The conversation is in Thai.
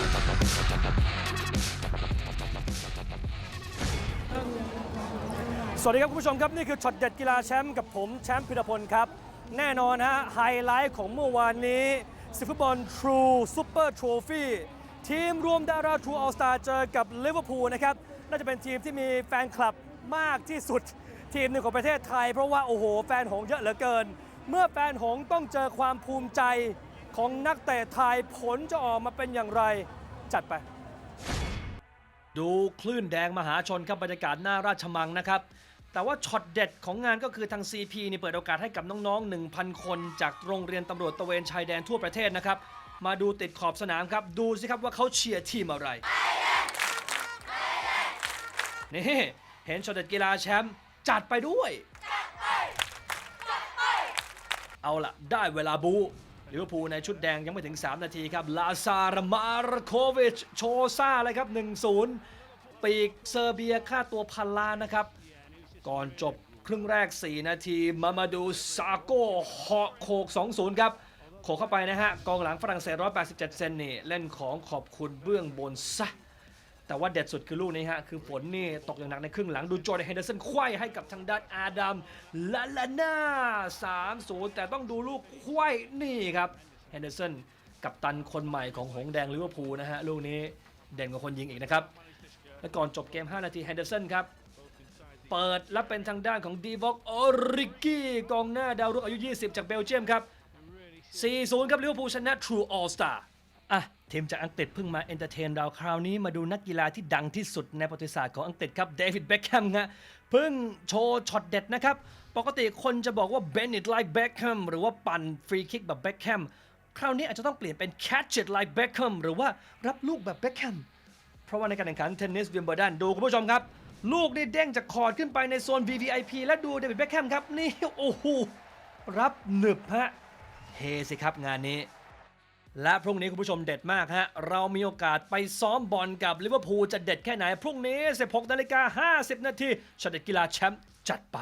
สวัสดีครับคุณผู้ชมครับนี่คือช็อตเด็ดกีฬาแชมป์กับผมแชมป์พิรพลครับ แน่นอนฮะไฮไลท์ของเมื่อวานนี้สิฟุตบอล True Super Trophy ทีมรวมดารา True All Star เจอกับลิเวอร์พูลนะครับ น่าจะเป็นทีมที่มีแฟนคลับมากที่สุด ทีมหนึ่งของประเทศไทย เพราะว่า โอ้โห แฟนหงเยอะเหลือเกิน เมื่อแฟนหงต้องเจอความภูมิใจ ของนักเตะไทยผลจะออกมาเป็นอย่างไร จัดไป ดูคลื่นแดงมหาชนครับบรรยากาศหน้าราชมังนะครับ แต่ว่าช็อตเด็ดของงานก็คือทาง CP นี่เปิดโอกาสให้กับน้องๆ 1,000 คนจากโรงเรียนตำรวจตระเวนชายแดนทั่วประเทศนะครับ มาดูติดขอบสนามครับ ดูสิครับว่าเขาเชียร์ทีมอะไรนี่เห็นช็อตเด็ดกีฬาแชมป์จัดไปด้วย เอาล่ะ ได้เวลาบู ลิเวอร์พูลในชุดแดงยังไม่ถึง 3 นาทีครับ ลาซาร์มาร์โควิช โชซาเลยครับ 1-0 ปีกเซอร์เบียค่าตัวพันล้านนะครับ ก่อนจบครึ่งแรก 4 นาที มามาดูซาโก้เหาะโขก 2-0 ครับ โขกเข้าไปนะฮะ กองหลังฝรั่งเศส 187 เซนนี่ เล่นของขอบคุณเบื้องบนซะ แต่ว่าเด็ดสุดคือลูกนี้ฮะ คือฝนนี่ตกอย่างหนักในครึ่งหลังดูจอร์แดนเฮนเดอร์สันควยให้กับทางด้านอาดัมลาลาน่า3-0แต่ต้องดูลูกควยนี่ครับเฮนเดอร์สันกับตันคนใหม่ของหงแดงลิเวอร์พูลนะฮะ ลูกนี้เด่นกว่าคนยิงอีกนะครับ และก่อนจบเกม 5 นาทีเฮนเดอร์สันครับ เปิดและเป็นทางด้านของดีวอกออริกี้กองหน้าดาวรุ่งอายุ 20 จากเบลเยียมครับ 4-0 ครับลิเวอร์พูลชนะ True All Star อะ ทีมจากอังกฤษเพิ่งมาเอนเตอร์เทนเราคราวนี้มาดูนักกีฬาที่ดังที่สุดในประวัติศาสตร์ของอังกฤษครับเดวิดเบคแฮมฮะเพิ่งโชว์ช็อตเด็ดนะครับ ปกติคนจะบอกว่าเบน n ิ t like Beckham หรือว่าปั่นฟรีคิกแบบเบคแฮมคราวนี้อาจจะต้องเปลี่ยนเป็น catch it like Beckham หรือว่ารับลูกแบบเบคแฮมเพราะว่าในการแข่งขันเทนนิสวิมเบิลดันดูคุณผู้ชมครับ ลูกนี่เด้งจากคอร์ดขึ้นไปในโซน VVIP และดูเดวิดเบคแฮมครับนี่โอ้โหรับหนึบฮะเฮสิครับงานนี้ และพรุ่งนี้คุณผู้ชมเด็ดมากฮะ เรามีโอกาสไปซ้อมบอลกับลิเวอร์พูลจะเด็ดแค่ไหน พรุ่งนี้ 16นาฬิกา50 นาทีช็อตเด็ดกีฬาแชมป์จัดไป